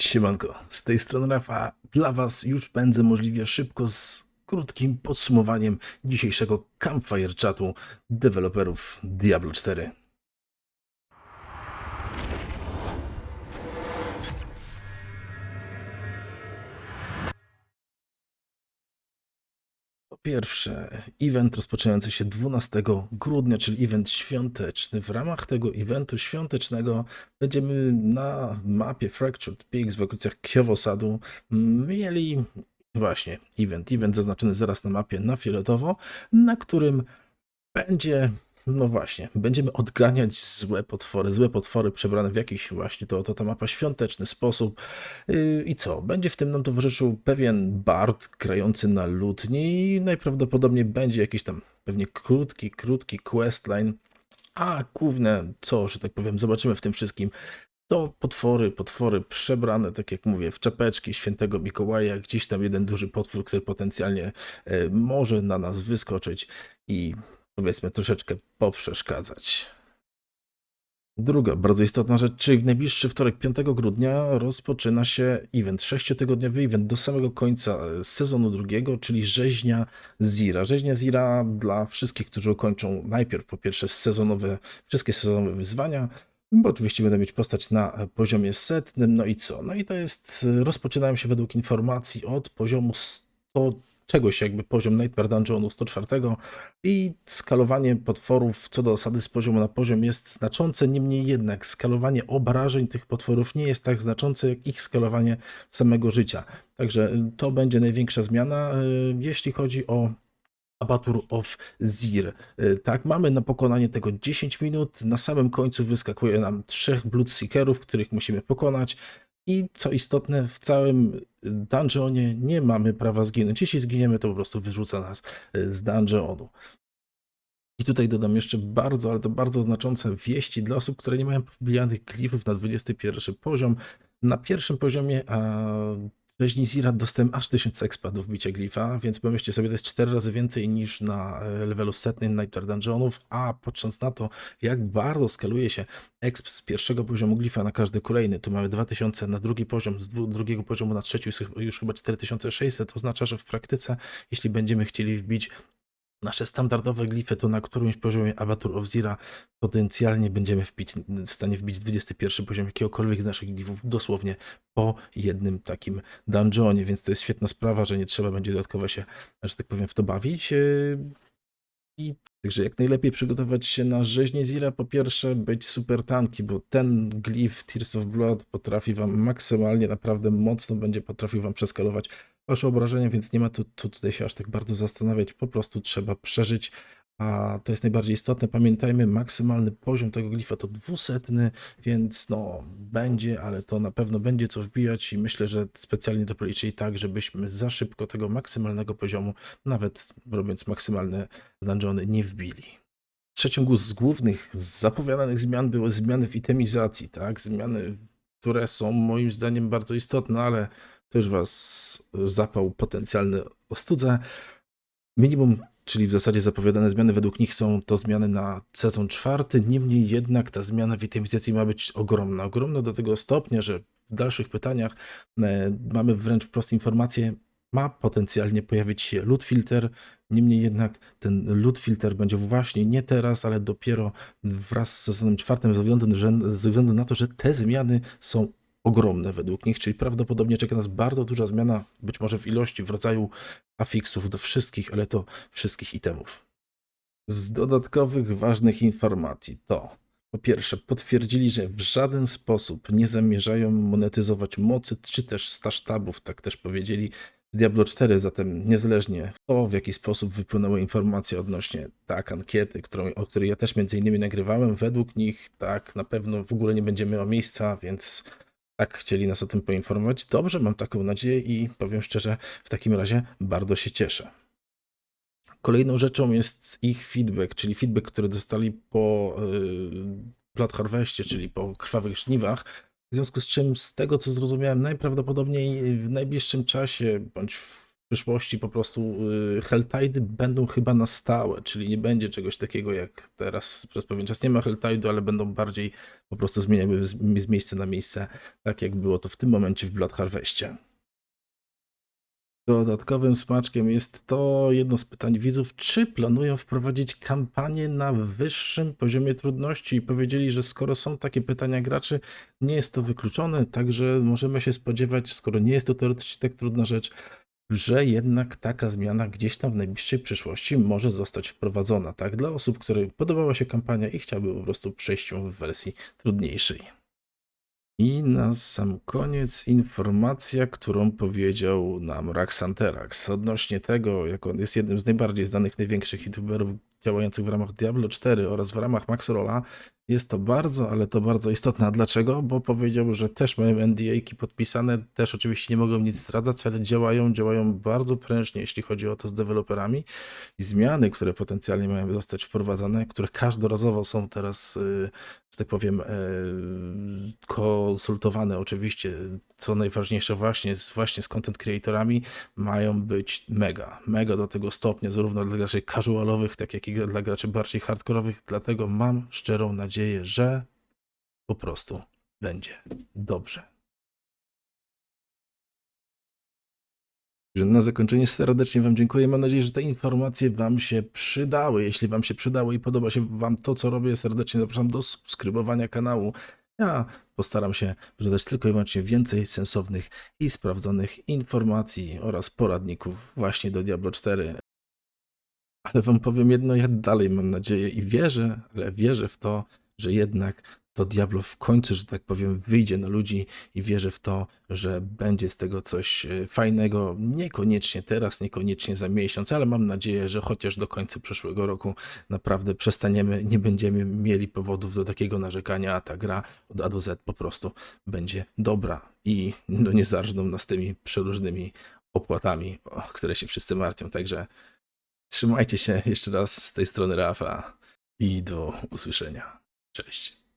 Siemanko, z tej strony Rafa. Dla Was już pędzę możliwie szybko z krótkim podsumowaniem dzisiejszego Campfire Chatu deweloperów Diablo 4. Pierwsze, event rozpoczynający się 12 grudnia, czyli event świąteczny. W ramach tego eventu świątecznego będziemy na mapie Fractured Peaks w okolicach Kiowosadu mieli właśnie event. Event zaznaczony zaraz na mapie na fioletowo, na którym będzie, no właśnie, będziemy odganiać złe potwory, złe potwory przebrane w jakiś właśnie, to, to ta mapa świąteczny sposób. Yy, I co? Będzie w tym nam towarzyszył pewien bard grający na lutni i najprawdopodobniej będzie jakiś tam pewnie krótki, krótki questline, a główne co, że tak powiem, zobaczymy w tym wszystkim, to potwory, potwory przebrane, tak jak mówię, w czapeczki świętego Mikołaja, gdzieś tam jeden duży potwór, który potencjalnie e, może na nas wyskoczyć i powiedzmy troszeczkę poprzeszkadzać. Druga bardzo istotna rzecz, czyli w najbliższy wtorek 5 grudnia rozpoczyna się event, sześciotygodniowy event do samego końca e, sezonu drugiego, czyli rzeźnia Zira. Rzeźnia Zira dla wszystkich, którzy ukończą najpierw po pierwsze sezonowe, wszystkie sezonowe wyzwania, bo oczywiście będę mieć postać na e, poziomie setnym, no i co? No i to jest, e, rozpoczynają się według informacji od poziomu 100 czegoś, jakby poziom Nightmare Dungeonu 104 i skalowanie potworów co do osady z poziomu na poziom jest znaczące, niemniej jednak skalowanie obrażeń tych potworów nie jest tak znaczące jak ich skalowanie samego życia. Także y, to będzie największa zmiana, y, jeśli chodzi o Abatur of Zir. Y, Tak, mamy na pokonanie tego 10 minut. Na samym końcu wyskakuje nam trzech Bloodseekerów, których musimy pokonać. I co istotne, w całym dungeonie nie mamy prawa zginąć. Jeśli zginiemy, to po prostu wyrzuca nas y, z dungeonu. I tutaj dodam jeszcze bardzo, ale to bardzo znaczące wieści dla osób, które nie mają wbijanych glifów na 21 poziom. Na pierwszym poziomie a, rzeźni Zira dostałem aż 1000 expa do wbicia glifa, więc pomyślcie sobie, to jest 4 razy więcej niż na e, levelu setnym Nightmare Dungeonów, a patrząc na to, jak bardzo skaluje się exp z pierwszego poziomu glifa na każdy kolejny, tu mamy 2000 na drugi poziom, z drugiego poziomu na trzeci już chyba 4600, to oznacza, że w praktyce, jeśli będziemy chcieli wbić nasze standardowe glify, to na którymś poziomie Abatur of Zira potencjalnie będziemy wbić, w stanie wbić 21 poziom jakiegokolwiek z naszych glifów dosłownie po jednym takim dungeonie, więc to jest świetna sprawa, że nie trzeba będzie dodatkowo się, że tak powiem, w to bawić. Yy, I także jak najlepiej przygotować się na rzeźnię Zira, po pierwsze być super tanki, bo ten glif Tears of Blood potrafi wam maksymalnie, naprawdę mocno będzie potrafił wam przeskalować wasze obrażenia, więc nie ma tu, tu tutaj się aż tak bardzo zastanawiać, po prostu trzeba przeżyć, a to jest najbardziej istotne. Pamiętajmy, maksymalny poziom tego glifa to dwusetny, więc no będzie, ale to na pewno będzie co wbijać i myślę, że specjalnie to policzyli tak, żebyśmy za szybko tego maksymalnego poziomu, nawet robiąc maksymalne dungeony, nie wbili. Trzecią z głównych zapowiadanych zmian były zmiany w itemizacji, tak? Zmiany, które są moim zdaniem bardzo istotne, ale to już was zapał potencjalny ostudze. Minimum, czyli w zasadzie zapowiadane zmiany według nich są to zmiany na sezon czwarty, niemniej jednak ta zmiana w itemizacji ma być ogromna. Ogromna do tego stopnia, że w dalszych pytaniach e, mamy wręcz wprost informację, ma potencjalnie pojawić się loot filter, niemniej jednak ten loot filter będzie właśnie nie teraz, ale dopiero wraz z sezonem czwartym ze względu, że- ze względu na to, że te zmiany są ogromne według nich, czyli prawdopodobnie czeka nas bardzo duża zmiana, być może w ilości, w rodzaju afiksów do wszystkich, ale to wszystkich itemów. Z dodatkowych ważnych informacji to po pierwsze potwierdzili, że w żaden sposób nie zamierzają monetyzować mocy czy też stasztabów, tak też powiedzieli w Diablo 4, zatem niezależnie to w jaki sposób wypłynęły informacje odnośnie tak ankiety, którą, o której ja też między innymi nagrywałem, według nich tak na pewno w ogóle nie będziemy miał miejsca, więc tak chcieli nas o tym poinformować. Dobrze, mam taką nadzieję i powiem szczerze, w takim razie bardzo się cieszę. Kolejną rzeczą jest ich feedback, czyli feedback, który dostali po yy, Blood Harvestie, czyli po krwawych żniwach. W związku z czym, z tego co zrozumiałem, najprawdopodobniej w najbliższym czasie, bądź w przyszłości po prostu y, Helltide będą chyba na stałe, czyli nie będzie czegoś takiego jak teraz przez pewien czas nie ma Helltide'u, ale będą bardziej po prostu zmieniały z miejsca na miejsce, tak jak było to w tym momencie w Blood Harvestie. Dodatkowym smaczkiem jest to jedno z pytań widzów, czy planują wprowadzić kampanię na wyższym poziomie trudności i powiedzieli, że skoro są takie pytania graczy, nie jest to wykluczone, także możemy się spodziewać, skoro nie jest to teoretycznie tak trudna rzecz, że jednak taka zmiana gdzieś tam w najbliższej przyszłości może zostać wprowadzona, tak? Dla osób, którym podobała się kampania i chciały po prostu przejść ją w wersji trudniejszej. I na sam koniec informacja, którą powiedział nam Raxanterax odnośnie tego, jak on jest jednym z najbardziej znanych, największych youtuberów działających w ramach Diablo 4 oraz w ramach Maxrolla. Jest to bardzo, ale to bardzo istotne. A dlaczego? Bo powiedział, że też mają NDA-ki podpisane, też oczywiście nie mogą nic zdradzać, ale działają, działają bardzo prężnie, jeśli chodzi o to z deweloperami. I zmiany, które potencjalnie mają zostać wprowadzane, które każdorazowo są teraz, y, że tak powiem, y, konsultowane oczywiście, co najważniejsze właśnie z, właśnie z content creatorami, mają być mega, mega do tego stopnia, zarówno dla graczy casualowych, tak jak i dla graczy bardziej hardkorowych, dlatego mam szczerą nadzieję, że po prostu będzie dobrze. Na zakończenie serdecznie Wam dziękuję. Mam nadzieję, że te informacje Wam się przydały. Jeśli Wam się przydało i podoba się Wam to, co robię, serdecznie zapraszam do subskrybowania kanału. Ja postaram się wrzucać tylko i wyłącznie więcej sensownych i sprawdzonych informacji oraz poradników właśnie do Diablo 4. Ale Wam powiem jedno, ja dalej mam nadzieję i wierzę, ale wierzę w to, że jednak to Diablo w końcu, że tak powiem, wyjdzie na ludzi i wierzę w to, że będzie z tego coś e, fajnego. Niekoniecznie teraz, niekoniecznie za miesiąc, ale mam nadzieję, że chociaż do końca przyszłego roku naprawdę przestaniemy, nie będziemy mieli powodów do takiego narzekania, a ta gra od A do Z po prostu będzie dobra i no, nie zarżną nas tymi przeróżnymi opłatami, o które się wszyscy martwią. Także trzymajcie się jeszcze raz z tej strony Rafa i do usłyszenia. Cześć.